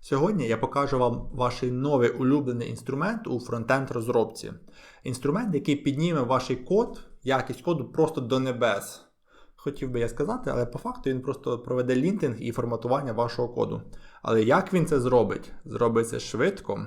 Сьогодні я покажу вам ваш новий улюблений інструмент у фронтенд розробці. Інструмент, який підніме ваш код, якість коду просто до небес. Хотів би я сказати, але по факту він просто проведе лінтинг і форматування вашого коду. Але як він це зробить? Зробить це швидко.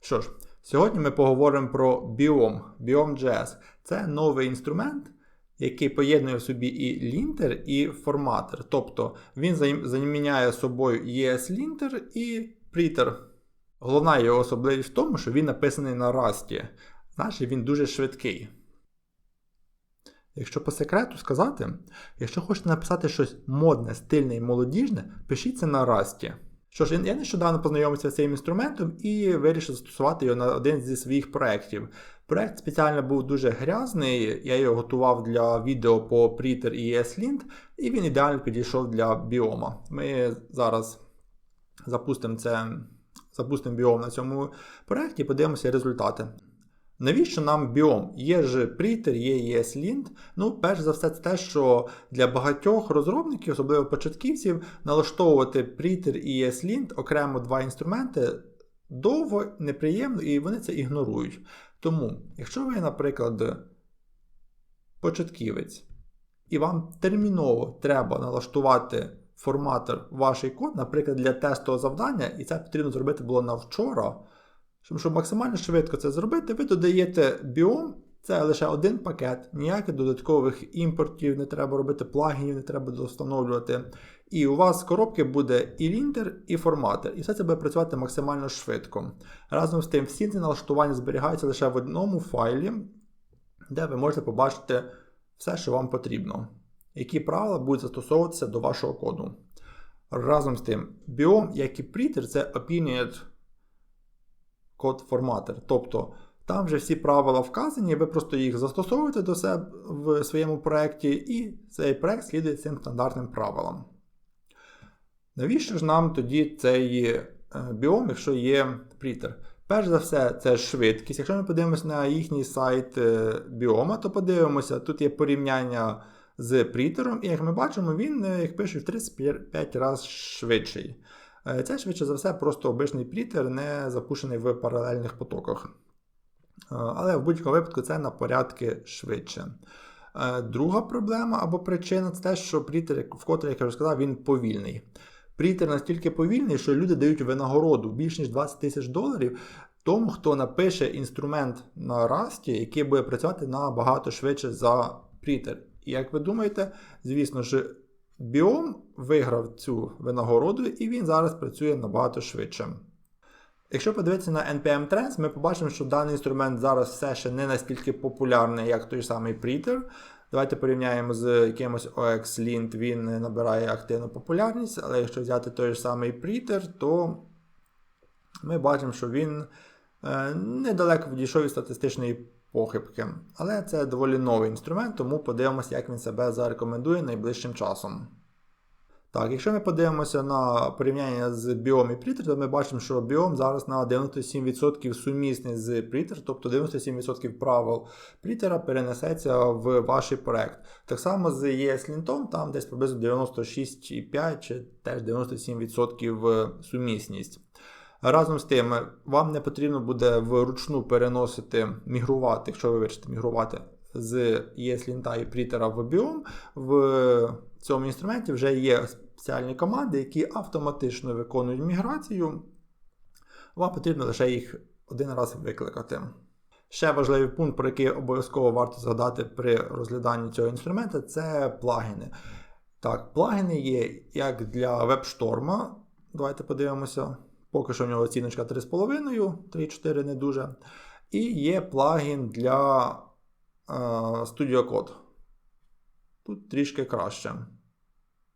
Що ж, сьогодні ми поговоримо про Biome, Biome.js. Це новий інструмент, який поєднує в собі і лінтер, і форматер. Тобто він заміняє собою ES-лінтер і Preter. Головна його особливість в тому, що він написаний на Rust. Значить, він дуже швидкий. Якщо по секрету сказати, якщо хочете написати щось модне, стильне і молодіжне, пишіть на Rust. Що ж, я нещодавно познайомився з цим інструментом і вирішив застосувати його на один зі своїх проєктів. Проєкт спеціально був дуже грязний, я його готував для відео по Preter і ESLint, і він ідеально підійшов для біома. Ми зараз запустимо це, запустимо біом на цьому проєкті і подивимося результати. Навіщо нам біом? Є ж Preter, є ESLint. Ну, перш за все, це те, що для багатьох розробників, особливо початківців, налаштовувати Preter і ESLint окремо два інструменти довго, неприємно, і вони це ігнорують. Тому, якщо ви, наприклад, початківець, і вам терміново треба налаштувати форматор ваш код, наприклад, для тестового завдання, і це потрібно зробити було на вчора, щоб максимально швидко це зробити, ви додаєте біом, це лише один пакет, ніяких додаткових імпортів не треба робити, плагінів не треба встановлювати. І у вас з коробки буде і лінтер, і форматор. І все це буде працювати максимально швидко. Разом з тим, всі ці налаштування зберігаються лише в одному файлі, де ви можете побачити все, що вам потрібно. Які правила будуть застосовуватися до вашого коду. Разом з тим, біом, як і Preter, це Opinioned Code Formatter. Тобто там вже всі правила вказані, ви просто їх застосовуєте до себе в своєму проєкті, і цей проєкт слідує цим стандартним правилам. Навіщо ж нам тоді цей е, біом, якщо є Preter? Перш за все, це швидкість. Якщо ми подивимося на їхній сайт е, біома, то подивимося, тут є порівняння з Preter, і як ми бачимо, він, е, як пишуть, в 35 разів швидший. Це швидше за все, просто обичний Preter, не запущений в паралельних потоках. Але в будь-якому випадку це на порядки швидше. Друга проблема або причина це те, що Preter, вкотре, як я вже сказав, він повільний. Прітер настільки повільний, що люди дають винагороду більш ніж 20 тисяч доларів тому, хто напише інструмент на Rust, який буде працювати набагато швидше за Прітер. І як ви думаєте, звісно ж, Біом виграв цю винагороду, і він зараз працює набагато швидше. Якщо подивитися на NPM Trends, ми побачимо, що даний інструмент зараз все ще не настільки популярний, як той самий Preter. Давайте порівняємо з якимось OX Lint, він набирає активну популярність, але якщо взяти той ж самий Preter, то ми бачимо, що він е, недалеко відійшов від статистичної похибки. Але це доволі новий інструмент, тому подивимося, як він себе зарекомендує найближчим часом. Так, якщо ми подивимося на порівняння з Biome і Preter, то ми бачимо, що Biome зараз на 97% сумісний з Preter, тобто 97% правил Preter перенесеться в ваш проект. Так само з ESLint, там десь приблизно 96,5 чи теж 97% сумісність. Разом з тим, вам не потрібно буде вручну переносити, мігрувати, якщо ви вирішите мігрувати з ESLint і Preter в Biome, в цьому інструменті вже є спеціальні команди, які автоматично виконують міграцію. Вам потрібно лише їх один раз викликати. Ще важливий пункт, про який обов'язково варто згадати при розгляданні цього інструмента, це плагіни. Так, плагіни є як для WebStorm. Давайте подивимося. Поки що в нього оціночка 3,5, 3,4 не дуже. І є плагін для е, Studio Code. Тут трішки краще,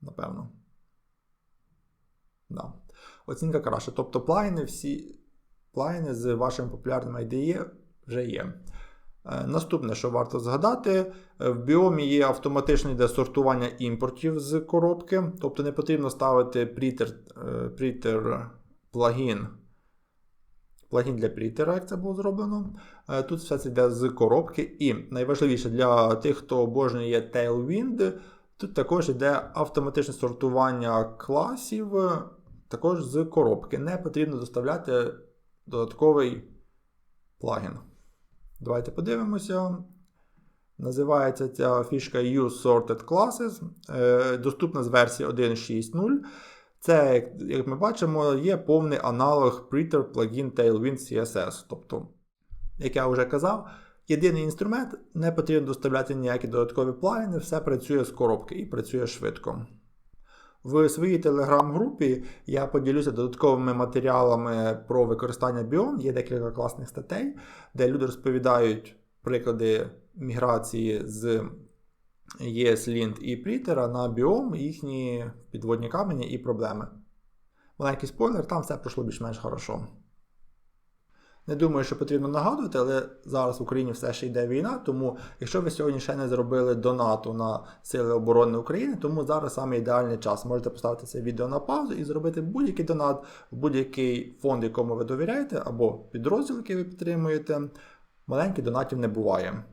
напевно. Да. Оцінка краще. Тобто плагіни всі плагіни з вашими популярними IDE вже є. Е, наступне, що варто згадати, в біомі є автоматичне йде сортування імпортів з коробки. Тобто не потрібно ставити Preter, Preter плагін. Плагін для як це було зроблено. Е, тут все це йде з коробки. І найважливіше для тих, хто обожнює Tailwind, тут також йде автоматичне сортування класів також з коробки. Не потрібно доставляти додатковий плагін. Давайте подивимося. Називається ця фішка Use Sorted Classes. Е, доступна з версії 1.6.0. Це, як ми бачимо, є повний аналог Preter Plugin Tailwind CSS. Тобто, як я вже казав, єдиний інструмент, не потрібно доставляти ніякі додаткові плагіни, все працює з коробки і працює швидко. В своїй телеграм-групі я поділюся додатковими матеріалами про використання Biom. Є декілька класних статей, де люди розповідають приклади міграції з ESLint і Preter на Biom, їхні підводні камені і проблеми. Маленький спойлер, там все пройшло більш-менш хорошо. Не думаю, що потрібно нагадувати, але зараз в Україні все ще йде війна. Тому, якщо ви сьогодні ще не зробили донату на Сили оборони України, тому зараз саме ідеальний час. Можете поставити це відео на паузу і зробити будь-який донат в будь-який фонд, якому ви довіряєте, або підрозділ, який ви підтримуєте. Маленьких донатів не буває.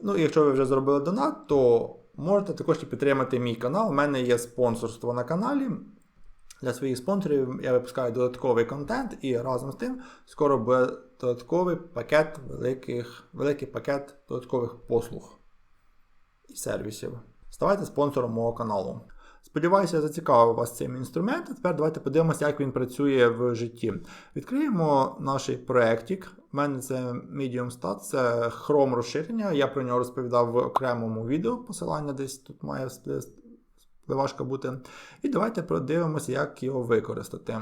Ну, і якщо ви вже зробили донат, то можете також підтримати мій канал. У мене є спонсорство на каналі. Для своїх спонсорів я випускаю додатковий контент, і разом з тим скоро буде додатковий пакет великих, великий пакет додаткових послуг і сервісів. Ставайте спонсором мого каналу. Сподіваюся, я зацікавив вас цим інструментом. Тепер давайте подивимося, як він працює в житті. Відкриємо наш проєктик. У мене це Medium Stat, це Chrome розширення. Я про нього розповідав в окремому відео. Посилання десь тут має важко бути. І давайте подивимося, як його використати.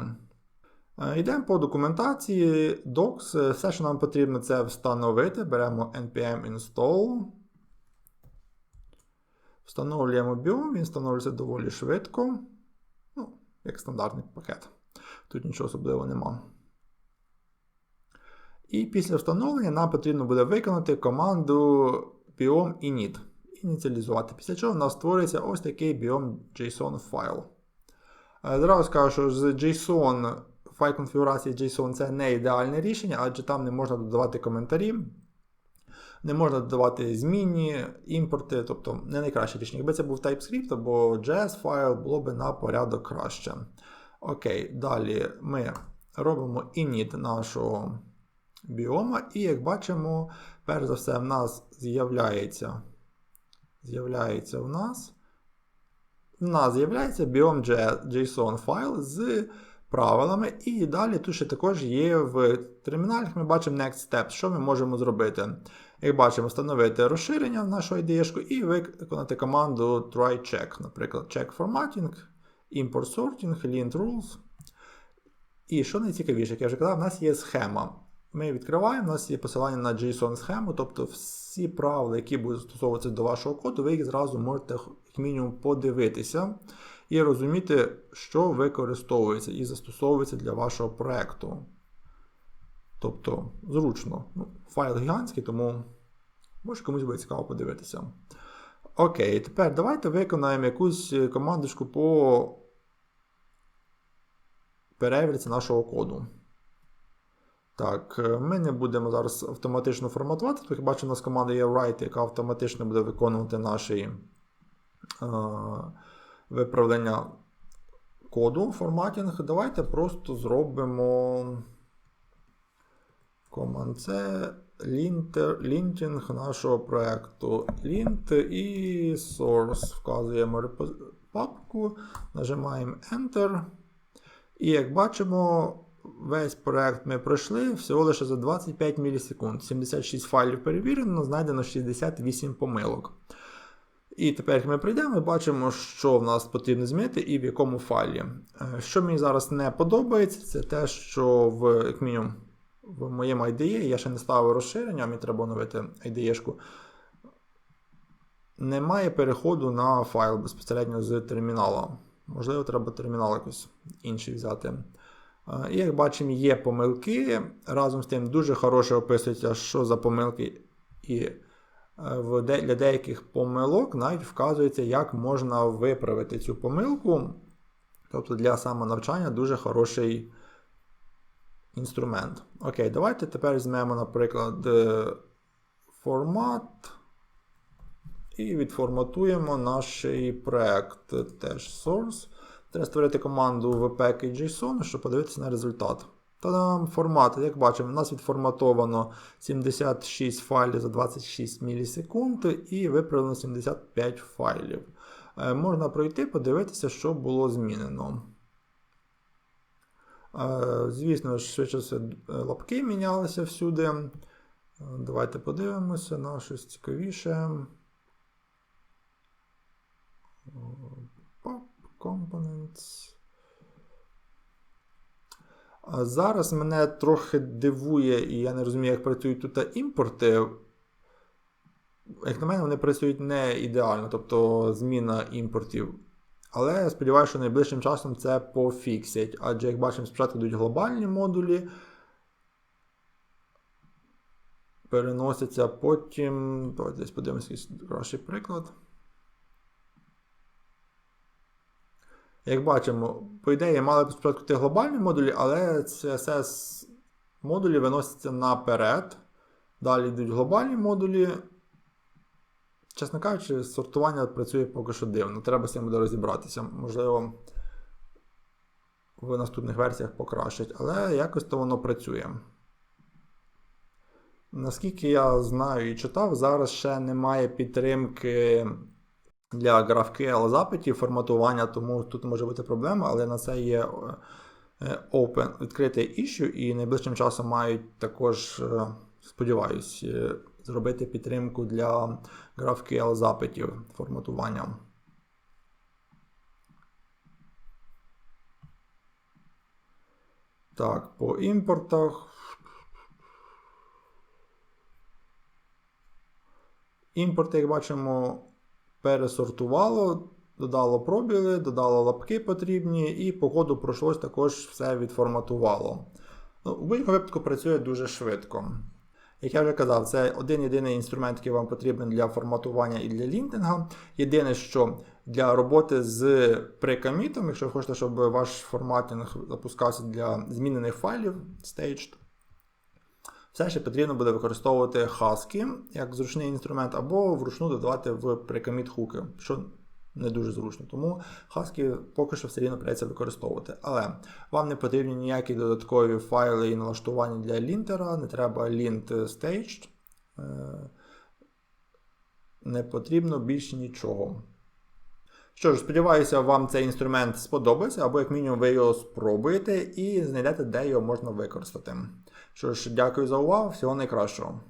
Е, йдемо по документації, docs. Все, що нам потрібно, це встановити. Беремо npm install. Встановлюємо біом, він встановлюється доволі швидко. Ну, Як стандартний пакет. Тут нічого особливого нема. І після встановлення нам потрібно буде виконати команду biom init ініціалізувати. Після чого в нас створюється ось такий біом JSON файл. Е, зразу скажу, що з JSON, файл конфігурації JSON це не ідеальне рішення, адже там не можна додавати коментарі, не можна додавати змінні, імпорти, тобто не найкраще рішення. Якби це був TypeScript або JS файл, було б на порядок краще. Окей, далі ми робимо init нашого біома, і як бачимо, перш за все, в нас з'являється з'являється в нас. У нас з'являється biome.json файл з правилами. І далі тут ще також є в терміналах, ми бачимо Next Steps, що ми можемо зробити. Як бачимо, встановити розширення в нашу IDE і виконати команду try check, наприклад, check formatting, import sorting, lint rules. І що найцікавіше, як я вже казав, у нас є схема. Ми відкриваємо, у нас є посилання на JSON-схему, тобто всі правила, які будуть стосовуватися до вашого коду, ви їх зразу можете як мінімум подивитися і розуміти, що використовується і застосовується для вашого проєкту. Тобто, зручно. Ну, Файл гігантський, тому може комусь буде цікаво подивитися. Окей, тепер давайте виконаємо якусь командочку по перевірці нашого коду. Так, е, ми не будемо зараз автоматично форматувати. Тут бачу, у нас команда є write, яка автоматично буде виконувати наші е, виправлення коду форматінг. Давайте просто зробимо Command-C, лінтінг нашого проєкту. Lint і source. Вказуємо папку, нажимаємо Enter. І як бачимо, Весь проект ми пройшли всього лише за 25 мілісекунд. 76 файлів перевірено, знайдено 68 помилок. І тепер, як ми прийдемо, ми бачимо, що в нас потрібно змінити і в якому файлі. Е, що мені зараз не подобається, це те, що в як мінімум, в моєму IDE я ще не ставив розширення, мені треба оновити IDE-шку. Немає переходу на файл безпосередньо з термінала. Можливо, треба термінал якось інший взяти. І як бачимо, є помилки. Разом з тим дуже хороше описується, що за помилки. І е, для деяких помилок навіть вказується, як можна виправити цю помилку. Тобто для самонавчання дуже хороший інструмент. Окей, давайте тепер візьмемо, наприклад, е, формат. І відформатуємо наш проект теж source. Треба створити команду wp JSON, щоб подивитися на результат. Та формат, як бачимо, у нас відформатовано 76 файлів за 26 мілісекунд і виправлено 75 файлів. Е, можна пройти, подивитися, що було змінено. Е, звісно ж, швидше все, лапки мінялися всюди. Е, Давайте подивимося на щось цікавіше. Pop Components. Зараз мене трохи дивує, і я не розумію, як працюють тут імпорти. Як на мене, вони працюють не ідеально, тобто зміна імпортів. Але сподіваюся, що найближчим часом це пофіксять. Адже, як бачимо, спочатку йдуть глобальні модулі, переносяться потім. Давайте десь подивимося якийсь кращий приклад. Як бачимо, по ідеї мали б спочатку йти глобальні модулі, але CSS модулі виносяться наперед. Далі йдуть глобальні модулі. Чесно кажучи, сортування працює поки що дивно. Треба з цим буде розібратися. Можливо, в наступних версіях покращать, але якось то воно працює. Наскільки я знаю і читав, зараз ще немає підтримки для GraphQL запитів форматування, тому тут може бути проблема, але на це є е, open, відкритий issue, і найближчим часом мають також, е, сподіваюсь, е, зробити підтримку для GraphQL запитів форматування. Так, по імпортах. Імпорт, як бачимо, пересортувало, додало пробіли, додало лапки потрібні, і по ходу пройшлось також все відформатувало. Ну, У будь-якому випадку працює дуже швидко. Як я вже казав, це один єдиний інструмент, який вам потрібен для форматування і для лінтинга. Єдине, що для роботи з прикомітом, якщо ви хочете, щоб ваш форматинг запускався для змінених файлів staged, все ще потрібно буде використовувати Husky як зручний інструмент, або вручну додавати в прикоміт хуки, що не дуже зручно. Тому Husky поки що все рівно придеться використовувати. Але вам не потрібні ніякі додаткові файли і налаштування для лінтера, не треба lint staged. Е, Не потрібно більше нічого. Що ж, сподіваюся, вам цей інструмент сподобається, або, як мінімум, ви його спробуєте і знайдете, де його можна використати. Що ж, дякую за увагу, всього найкращого.